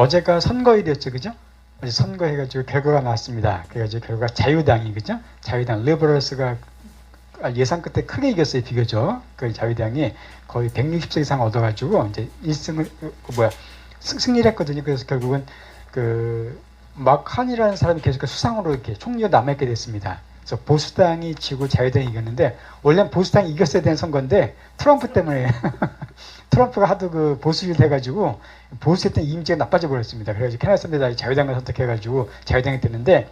어제가 선거일이었죠, 그죠? 어제 선거해가지고 결과가 나왔습니다. 그래가지고 결과 자유당이 그죠? 자유당 리버럴스가 예상 끝에 크게 이겼어요, 비교적. 그 자유당이 거의 160석 이상 얻어가지고 이제 1승을 그 뭐야 승, 승리를 했거든요. 그래서 결국은 그 마칸이라는 사람이 계속 수상으로 이렇게 총리가 남아있게 됐습니다. 그래서 보수당이 지고 자유당이 이겼는데 원래는 보수당이 이겼어야 되는 선거인데 트럼프 때문에 트럼프가 하도 그 보수일 돼가지고 보수했던 이미지가 나빠져 버렸습니다. 그래가지고 캐나다 선대들이 자유당을 선택해가지고 자유당이 됐는데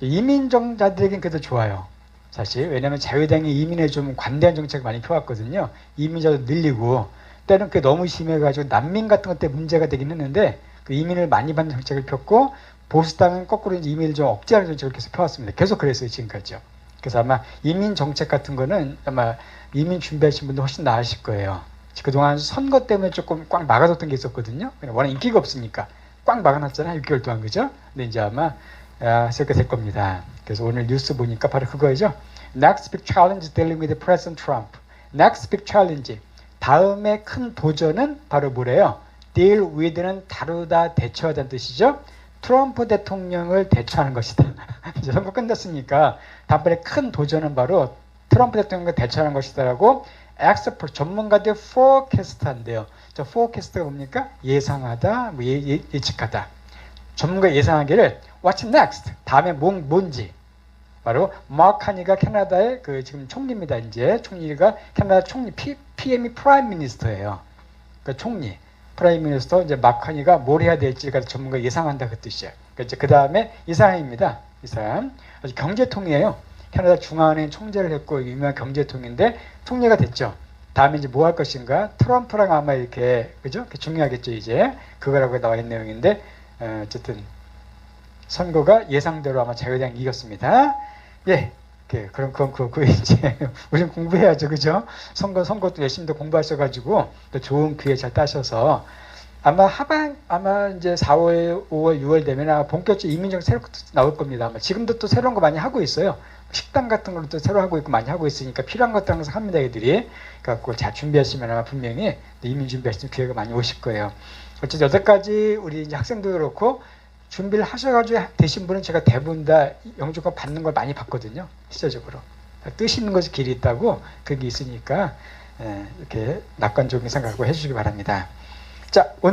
이민정자들에겐 그래도 좋아요. 사실 왜냐하면 자유당이 이민에 좀 관대한 정책을 많이 펴왔거든요. 이민자도 늘리고 때는 그게 너무 심해가지고 난민 같은 것 때문에 문제가 되긴 했는데 그 이민을 많이 받는 정책을 폈고 보수당은 거꾸로 이민을 좀 억제하는 정책을 계속 펴왔습니다. 계속 그랬어요 지금까지요. 그래서 아마 이민 정책 같은 거는 아마 이민 준비하신 분들 훨씬 나으실 거예요. 그동안 선거 때문에 조금 꽉 막아뒀던 게 있었거든요. 워낙 인기가 없으니까 꽉 막아놨잖아요. 6개월 동안 그죠? 근데 이제 아마 아, 그렇게 될 겁니다. 그래서 오늘 뉴스 보니까 바로 그거죠. Next big challenge dealing with President Trump. Next big challenge. 다음의 큰 도전은 바로 뭐래요? Deal with는 다루다 대처하다는 뜻이죠. 트럼프 대통령을 대처하는 것이다. 이제 선거 끝났으니까 다음번에 큰 도전은 바로 트럼프 대통령을 대처하는 것이다라고 expert 전문가들 forecast 한대요. 저 forecast가 뭡니까? 예상하다, 뭐 예, 예, 예측하다. 전문가 예상하기를 what's next? 다음에 뭔, 뭔지. 바로 마크 하니가 캐나다의 그 지금 총리입니다. 이제 총리가 캐나다 총리 PM이 프라임 미니스터예요. 그 총리. 프라임 미니스터 이제 마크 하니가 뭘 해야 될지가 전문가 예상한다 그 뜻이에요. 이제 그 다음에 이 사람입니다. 이 사람 아주 경제통이에요. 캐나다 중앙은행 총재를 했고 유명한 경제통인데 총리가 됐죠. 다음에 이제 뭐 할 것인가? 트럼프랑 아마 이렇게 그죠? 중요하겠죠 이제 그거라고 나와 있는 내용인데 어, 어쨌든 선거가 예상대로 아마 자유당이 이겼습니다. 예. 그, 그럼, 그럼, 그, 그, 이제, 우리는 공부해야죠. 그죠? 선거, 선거도 열심히 더 공부하셔가지고, 또 좋은 기회 잘 따셔서, 아마 하반, 아마 이제 4월, 5월, 6월 되면 아마 본격적으로 이민정 새로 나올 겁니다. 아마 지금도 또 새로운 거 많이 하고 있어요. 식당 같은 또 새로 하고 있고 많이 하고 있으니까 필요한 것들 항상 합니다. 애들이. 그래갖고 잘 준비하시면 아마 분명히 이민 준비하시면 기회가 많이 오실 거예요. 어쨌든 여태까지 우리 이제 학생도 그렇고, 준비를 하셔가지고 되신 분은 제가 대부분 다 영주권 받는 걸 많이 봤거든요. 실제적으로. 뜻 있는 것이 길이 있다고 그게 있으니까 예, 이렇게 낙관적인 생각을 해주시기 바랍니다. 자, 오늘